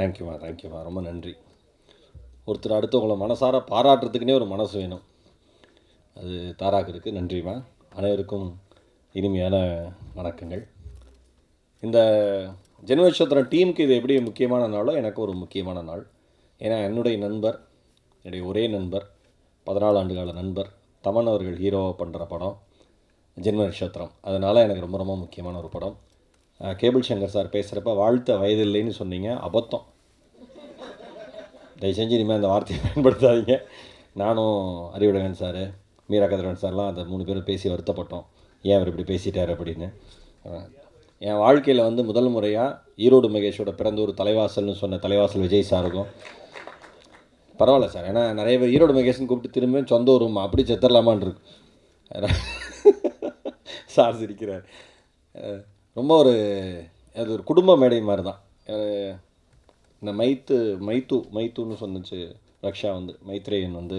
தேங்க்யூம்மா தேங்க்யூம்மா ரொம்ப நன்றி. ஒருத்தர் அடுத்தவங்களை மனசார பாராட்டுறதுக்குனே ஒரு மனசு வேணும். அது தாராக்கு இருக்குது நன்றிம்மா அனைவருக்கும் இனிமையான வணக்கங்கள். இந்த ஜென்மநட்சத்திரம் டீமுக்கு இது எப்படி முக்கியமான நாளோ எனக்கு ஒரு முக்கியமான நாள். ஏன்னா என்னுடைய நண்பர் என்னுடைய ஒரே நண்பர் பதினாலு ஆண்டுகால நண்பர் தமன் அவர்கள் ஹீரோவாக பண்ணுற படம் ஜென்ம நட்சத்திரம் அதனால் எனக்கு ரொம்ப ரொம்ப முக்கியமான ஒரு படம். கேபிள் சங்கர் சார் பேசுகிறப்ப வாழ்த்த வயதில்லைன்னு சொன்னீங்க. அபத்தம். தயவு செஞ்சு இனிமேல் அந்த வார்த்தையை பயன்படுத்தாதீங்க. நானும் அறிவுடகன் சார் மீரா கதிரவன் சார்லாம் அந்த மூணு பேரும் பேசி வருத்தப்பட்டோம். ஏன் அவர் இப்படி பேசிட்டார் அப்படின்னு. என் வாழ்க்கையில் வந்து முதல் முறையாக ஈரோடு மகேஷோட பிறந்த ஒரு தலைவாசல்னு சொன்ன தலைவாசல் விஜய் சாருக்கும். பரவாயில்ல சார். ஏன்னா நிறைய பேர் ஈரோடு மகேஷ்னு கூப்பிட்டு திரும்ப சொந்த ஊரும் அப்படி செத்துடலாமான் இருக்கு. சார் சிரிக்கிறார். ரொம்ப ஒரு அது ஒரு குடும்ப மேடை மாதிரி தான் இந்த மைத்து மைத்து மைத்துன்னு சொன்னிச்சு ரக்ஷா வந்து மைத்ரேயன் வந்து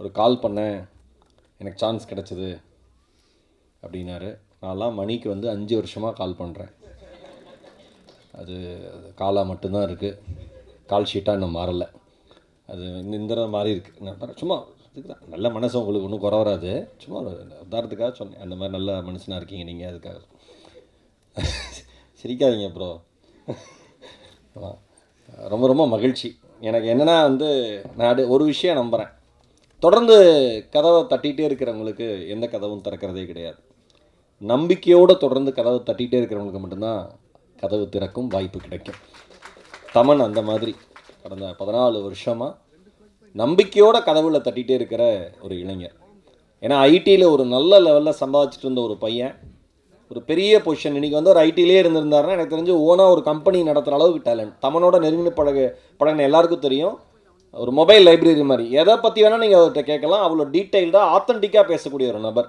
ஒரு கால் பண்ணேன் எனக்கு சான்ஸ் கிடச்சிது அப்படின்னாரு. நான்லாம் மணிக்கு வந்து அஞ்சு வருஷமாக கால் பண்ணுறேன் அது காலாக மட்டும்தான் இருக்குது கால் ஷீட்டாக இன்னும் மாறலை. அது இந்த மாதிரி தடவை மாறி நான் சும்மா இதுக்கு தான் நல்ல மனசு உங்களுக்கு ஒன்றும் குறை வராது. சும்மா ஒரு உதாரணத்துக்காக சொன்னேன். அந்த மாதிரி நல்ல மனுஷனாக இருக்கீங்க நீங்கள் அதுக்காக. சிரிக்காதீங்க ப்ரோ ரொம்ப ரொம்ப மகிழ்ச்சி. எனக்கு என்னென்னா வந்து நான் அடு- ஒரு விஷயம் நம்புகிறேன் தொடர்ந்து கதவை தட்டிகிட்டே இருக்கிறவங்களுக்கு எந்த கதவும் திறக்கிறதே கிடையாது. நம்பிக்கையோடு தொடர்ந்து கதவை தட்டிகிட்டே இருக்கிறவங்களுக்கு மட்டும்தான் கதவு திறக்கும் வாய்ப்பு கிடைக்கும். தமன் அந்த மாதிரி கடந்த பதினாலு வருஷமாக நம்பிக்கையோட கதவுல தட்டிகிட்டே இருக்கிற ஒரு இளைஞர். ஏன்னா ஐடியில் ஒரு நல்ல லெவலில் சம்பாதிச்சிட்டு இருந்த ஒரு பையன் ஒரு பெரிய பொசிஷன் இன்றைக்கி வந்து ஒரு ஐடிலே இருந்திருந்தாருன்னா எனக்கு தெரிஞ்சு ஓனாக ஒரு கம்பெனி நடத்துகிற அளவுக்கு டேலண்ட் தமனோட நெருங்கின பழக பழகின எல்லாருக்கும் தெரியும். ஒரு மொபைல் லைப்ரரி மாதிரி. எதை பற்றி வேணால் நீங்கள் அவர்கிட்ட கேட்கலாம். அவ்வளோ டீட்டெயில்டாக ஆத்தன்டிக்காக பேசக்கூடிய ஒரு நபர்.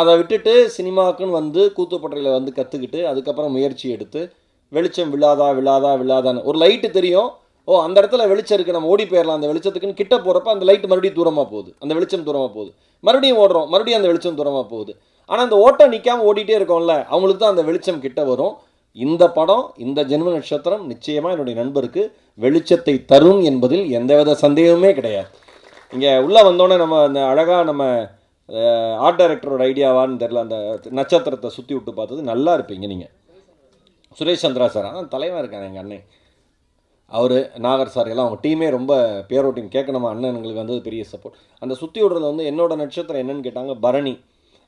அதை விட்டுட்டு சினிமாவுக்குன்னு வந்து கூத்துப்பட்டையில் வந்து கற்றுக்கிட்டு அதுக்கப்புறம் முயற்சி எடுத்து வெளிச்சம் விழாதா விழாதா விழாதான்னு. ஒரு லைட்டு தெரியும். ஓ அந்த இடத்துல வெளிச்சம் இருக்குது நம்ம ஓடி போயிடலாம் அந்த வெளிச்சத்துக்குன்னு கிட்ட போகிறப்ப அந்த லைட் மறுபடியும் தூரமாக போகுது. அந்த வெளிச்சம் தூரமாக போகுது. மறுபடியும் ஓடுறோம். மறுபடியும் அந்த வெளிச்சம் தூரமாக போகுது. ஆனால் அந்த ஓட்டம் நிற்காமல் ஓடிட்டே இருக்கோம்ல அவங்களுக்கு தான் அந்த வெளிச்சம் கிட்ட வரும். இந்த படம் இந்த ஜென்ம நட்சத்திரம் நிச்சயமாக என்னுடைய நண்பருக்கு வெளிச்சத்தை தரும் என்பதில் எந்தவித சந்தேகமே கிடையாது. இங்கே உள்ளே வந்தோடனே நம்ம அந்த அழகாக நம்ம ஆர்ட் டைரக்டரோட ஐடியாவான்னு தெரில அந்த நட்சத்திரத்தை சுற்றி விட்டு பார்த்தது நல்லா இருப்பீங்க நீங்கள் சுரேஷ் சந்திரா சார் ஆனால் தலைவன் இருக்காங்க எங்கள் அண்ணன் அவர் நாகர் சார் எல்லாம் அவங்க டீமே ரொம்ப பேரோ கேட்கணுமா அண்ணன் எங்களுக்கு வந்தது பெரிய சப்போர்ட் அந்த சுற்றி விடுறது வந்து என்னோட நட்சத்திரம் என்னன்னு கேட்டாங்க பரணி.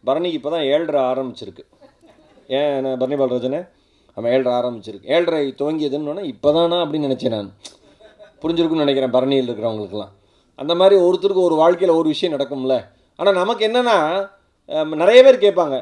பரணிக்கு இப்போ தான் ஏழ்ரை ஆரம்பிச்சிருக்கு. ஏன் என்ன பரணி பாலராஜனே? ஆமாம் ஏழ்ரை ஆரம்பிச்சிருக்கு. ஏழ்ரை துவங்கியதுன்னு இப்போ தானா அப்படின்னு நினச்சேன் நான். புரிஞ்சிருக்குன்னு நினைக்கிறேன் பரணியில் இருக்கிறவங்களுக்குலாம் அந்த மாதிரி ஒருத்தருக்கு ஒரு வாழ்க்கையில் ஒரு விஷயம் நடக்கும்ல. ஆனால் நமக்கு என்னென்னா நிறைய பேர் கேட்பாங்க.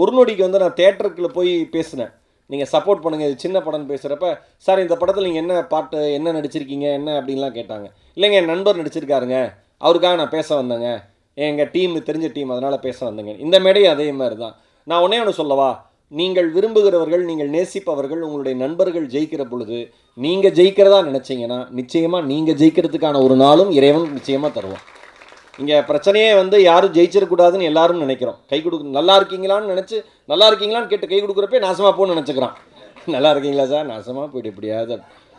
ஒரு நொடிக்கு வந்து நான் தேட்டருக்குள்ள போய் பேசினேன். நீங்கள் சப்போர்ட் பண்ணுங்கள் இது சின்ன படம்னு பேசுகிறப்ப சார் இந்த படத்தில் நீங்கள் என்ன பாட்டு என்ன நடிச்சிருக்கீங்க என்ன? அப்படின்லாம் கேட்டாங்க. இல்லைங்க என் நண்பர் நடிச்சிருக்காருங்க. அவருக்காக நான் பேச வந்தேங்க. எங்கள் டீம் தெரிஞ்ச டீம் அதனால் பேச வந்தேங்க. இந்த மேடையும் அதே மாதிரி தான் நான் ஒன்றே ஒன்று சொல்லவா? நீங்கள் விரும்புகிறவர்கள் நீங்கள் நேசிப்பவர்கள் உங்களுடைய நண்பர்கள் ஜெயிக்கிற பொழுது நீங்கள் ஜெயிக்கிறதா நினச்சிங்கன்னா நிச்சயமாக நீங்கள் ஜெயிக்கிறதுக்கான ஒரு நாளும் இறைவன் நிச்சயமாக தருவோம் இங்கே பிரச்சனையே வந்து யாரும் ஜெயிச்சிடக்கூடாதுன்னு எல்லாரும் நினைக்கிறோம். கை கொடு நல்லா இருக்கீங்களான்னு நினச்சி நல்லா இருக்கீங்களான்னு கேட்டு கை கொடுக்குறப்பே நாசமாக போன்னு நினச்சிக்கிறான். நல்லா இருக்கீங்களா சார்? நாசமாக போயிட்டு எப்படியாவது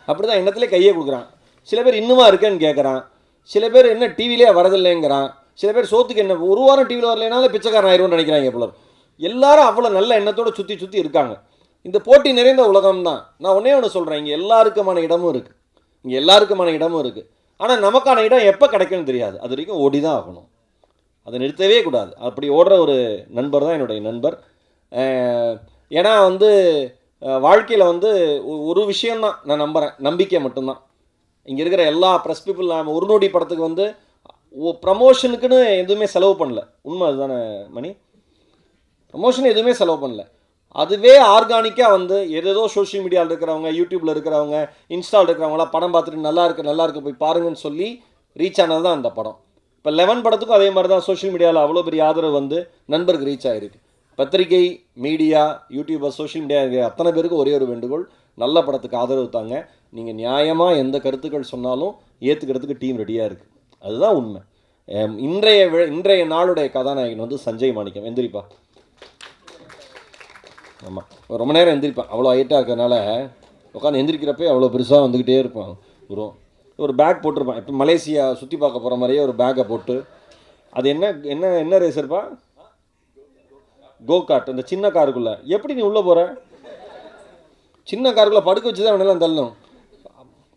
அப்படி தான் எண்ணத்துலேயே கையை கொடுக்குறான். சில பேர் இன்னுமா இருக்கேன்னு கேட்குறான் சில பேர் என்ன டிவிலே வரதில்லைங்கிறான். சில பேர் சோத்துக்கு என்ன ஒரு வாரம் டிவியில் வரலைனாலும் பிச்சைக்காரன் ஆயிடும்னு நினைக்கிறாங்க போல எல்லாரும் அவ்வளோ நல்ல எண்ணத்தோடு சுற்றி சுற்றி இருக்காங்க. இந்த போட்டி நிறைந்த உலகம் தான். நான் ஒன்றே ஒன்று சொல்கிறேன் இங்கே எல்லாருக்குமான இடமும் இருக்குது இங்கே எல்லாருக்குமான இடமும் இருக்குது ஆனால் நமக்கான இடம் எப்போ கிடைக்கும்னு தெரியாது. அது வரைக்கும் ஓடி தான் ஆகணும். அதை நிறுத்தவே கூடாது. அப்படி ஓடுற ஒரு நண்பர் தான் என்னுடைய நண்பர். ஏன்னா வந்து வாழ்க்கையில் வந்து ஒரு விஷயம்தான். நான் நம்புகிறேன் நம்பிக்கை மட்டும்தான். இங்கே இருக்கிற எல்லா ப்ரெஸ் பீப்புள் நாம் ஒரு நொடி படத்துக்கு வந்து ப்ரமோஷனுக்குன்னு எதுவுமே செலவு பண்ணல. உண்மை அதுதானே மணி? ப்ரமோஷன் எதுவுமே செலவு பண்ணல. அதுவே ஆர்கானிக்காக வந்து ஏதேதோ சோஷியல் மீடியாவில் இருக்கிறவங்க யூடியூப்பில் இருக்கிறவங்க இன்ஸ்டாவில் இருக்கிறவங்களாம் படம் பார்த்துட்டு நல்லா இருக்கு நல்லா இருக்கு போய் பாருங்கன்னு சொல்லி ரீச் ஆனது தான் அந்த படம். இப்போ லெவன் படத்துக்கும் அதே மாதிரி தான் சோஷியல் மீடியாவில் அவ்வளோ பெரிய ஆதரவு வந்து நண்பருக்கு ரீச் ஆகிருக்கு பத்திரிகை மீடியா யூடியூபர் சோஷியல் மீடியா இருக்கிற அத்தனை பேருக்கு ஒரே ஒரு வேண்டுகோள் நல்ல படத்துக்கு ஆதரவு தாங்க. நீங்கள் நியாயமாக எந்த கருத்துக்கள் சொன்னாலும் ஏற்றுக்கிறதுக்கு டீம் ரெடியாக இருக்குது அதுதான் உண்மை. இன்றைய இன்றைய நாளுடைய கதாநாயகன் வந்து சஞ்சய் மாணிக்கம். எந்திரிப்பா. ஆமாம் ரொம்ப நேரம் எந்திரிப்பான். அவ்வளோ ஹைட்டாக இருக்கிறதுனால உட்காந்து எந்திரிக்கிறப்பே அவ்வளோ பெருசாக வந்துக்கிட்டே இருப்பான் வரும் ஒரு பேக் போட்டிருப்பான். இப்போ மலேசியா சுற்றி பார்க்க போகிற மாதிரியே ஒரு பேக்கை போட்டு அது என்ன என்ன என்ன ரேசர்ப்பா கோ கார்ட் அந்த சின்ன காருக்குள்ளே எப்படி நீ உள்ளே போகிற சின்ன காருக்குள்ளே படுக்க வச்சு தான் வேணாலும் தள்ளணும்.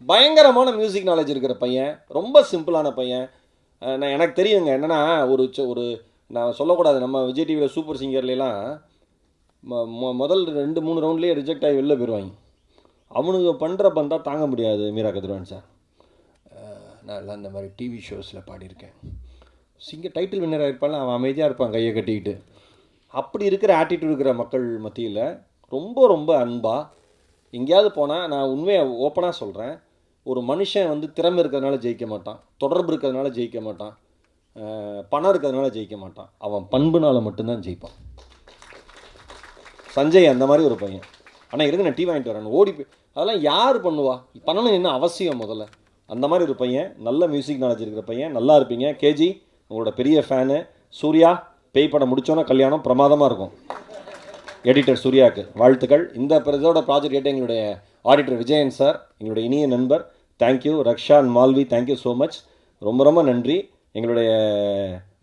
பயங்கரமான மியூசிக் நாலேஜ் இருக்கிற பையன் ரொம்ப சிம்பிளான பையன். நான் எனக்கு தெரியுங்க என்னென்னா ஒரு ஒரு நான் சொல்லக்கூடாது நம்ம விஜய் டிவியில் சூப்பர் சிங்கர்லாம் மொ- முதல் ரெண்டு மூணு ரவுண்ட்லேயே ரிஜெக்ட் ஆகி வெளில போயிடுவாங்க அவனுங்க பண்ணுற பந்தா தாங்க முடியாது மீரா கதிர்வான் சார் நான் எல்லாம் இந்த மாதிரி டிவி ஷோஸில் பாடியிருக்கேன். சிங்கர் டைட்டில் வின்னராக இருப்பான்ல அவன் அமைதியாக இருப்பான் கையை கட்டிக்கிட்டு. அப்படி இருக்கிற ஆட்டிடியூட் இருக்கிற மக்கள் மத்தியில் ரொம்ப ரொம்ப அன்பாக எங்கேயாவது போனால் நான் உண்மையை ஓப்பனாக சொல்கிறேன் ஒரு மனுஷன் வந்து திறமை இருக்கிறதுனால ஜெயிக்க மாட்டான் தொடர்பு இருக்கிறதுனால ஜெயிக்க மாட்டான் பணம் இருக்கிறதுனால ஜெயிக்க மாட்டான். அவன் பண்புனால் மட்டும்தான் ஜெயிப்பான். சஞ்சய் அந்த மாதிரி ஒரு பையன். ஆனால் இருக்கு நான் டீ வாங்கிட்டு வரேன். ஓடி போய் அதெல்லாம் யார் பண்ணுவா? பண்ணணும் என்ன அவசியம் முதல்ல? அந்த மாதிரி ஒரு பையன் நல்ல மியூசிக் நாலேஜ் இருக்கிற பையன் நல்லா இருப்பீங்க. கேஜி உங்களோட பெரிய ஃபேனு சூர்யா பேய் படம் முடித்தோன்னா கல்யாணம் பிரமாதமாக இருக்கும். எடிட்டர் சூர்யாவுக்கு வாழ்த்துக்கள். இந்த இதோட ப்ராஜெக்ட் கேட்டு எங்களுடைய ஆடிட்டர் விஜயன் சார் எங்களுடைய இனிய நண்பர் thank you Raksha and Malvi thank you so much ரொம்ப ரொம்ப நன்றி. எங்களுடைய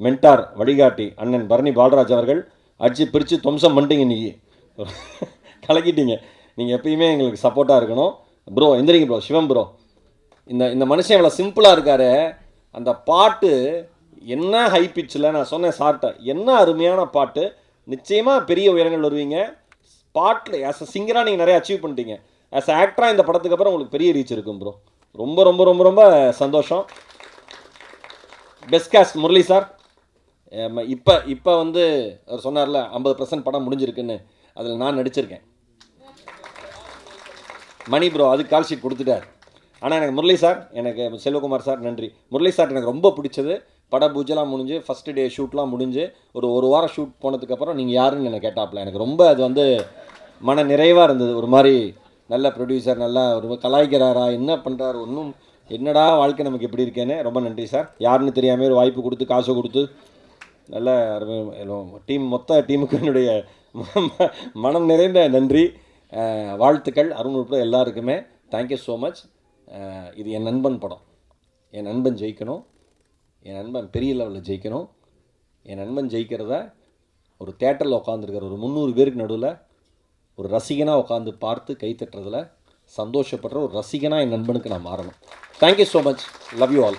மென்டார் வழிகாட்டி அண்ணன் பரணி பாலராஜ் அவர்கள் அடிச்சு பிரித்து துவம்சம் பண்ணிட்டீங்க இன்றைக்கி கலக்கிட்டீங்க. நீங்கள் எப்பயுமே எங்களுக்கு சப்போர்ட்டாக இருக்கணும். ப்ரோ எந்திரிங்க ப்ரோ சிவம் ப்ரோ இந்த இந்த மனுஷன் இவ்வளோ சிம்பிளாக இருக்காரு. அந்த பாட்டு என்ன ஹை பிச்சில் நான் சொன்னேன் சார்ட்டை. என்ன அருமையான பாட்டு. நிச்சயமாக பெரிய உயரங்கள் வருவீங்க. பாட்டில் ஆஸ் அ சிங்கராக நீங்கள் நிறைய அச்சீவ் பண்ணிட்டீங்க. ஆஸ் அ ஆக்டராக இந்த படத்துக்கு அப்புறம் உங்களுக்கு பெரிய ரீச் இருக்கும் ப்ரோ ரொம்ப ரொம்ப ரொம்ப ரொம்ப சந்தோஷம். பெஸ்ட் காஸ்ட் முரளி சார் இப்போ இப்போ வந்து அவர் சொன்னார்ல ஐம்பது பர்சன்ட் படம் முடிஞ்சிருக்குன்னு. அதில் நான் நடிச்சிருக்கேன். மணி ப்ரோ அதுக்கு கால் ஷீட் கொடுத்துட்டார். ஆனால் எனக்கு முரளி சார் எனக்கு செல்வகுமார் சார் நன்றி. முரளி சார் எனக்கு ரொம்ப பிடிச்சது. பட பூஜைலாம் முடிஞ்சு ஃபஸ்ட்டு டே ஷூட்லாம் முடிஞ்சு ஒரு ஒரு வாரம் ஷூட் போனதுக்கப்புறம் நீங்கள் யாருன்னு எனக்கு கேட்டாப்ல. எனக்கு ரொம்ப அது வந்து மன நிறைவாக இருந்தது. ஒரு மாதிரி நல்ல ப்ரொடியூசர் நல்லா ரொம்ப கலாய்க்கிறாரா என்ன பண்ணுறாரு ஒன்றும் என்னடா வாழ்க்கை நமக்கு எப்படி இருக்கேன்னு ரொம்ப நன்றி சார் யாருன்னு தெரியாமல் ஒரு வாய்ப்பு கொடுத்து காசு கொடுத்து நல்ல டீம் மொத்த டீமுக்கு என்னுடைய ம- மனம் நிறைந்த நன்றி. வாழ்த்துக்கள் அருண் உட்பட எல்லாருக்குமே. தேங்க்யூ ஸோ மச் இது என் நண்பன் படம். என் நண்பன் ஜெயிக்கணும். என் நண்பன் பெரிய லெவலில் ஜெயிக்கணும். என் நண்பன் ஜெயிக்கிறத ஒரு தேட்டரில் உட்காந்துருக்கிற ஒரு முந்நூறு பேருக்கு நடுவில் ஒரு ரசிகனாக உட்காந்து பார்த்து கை தட்டுறதில் சந்தோஷப்படுற ஒரு ரசிகனாக என் நண்பனுக்கு நான் மாறணும். Thank you so much love you all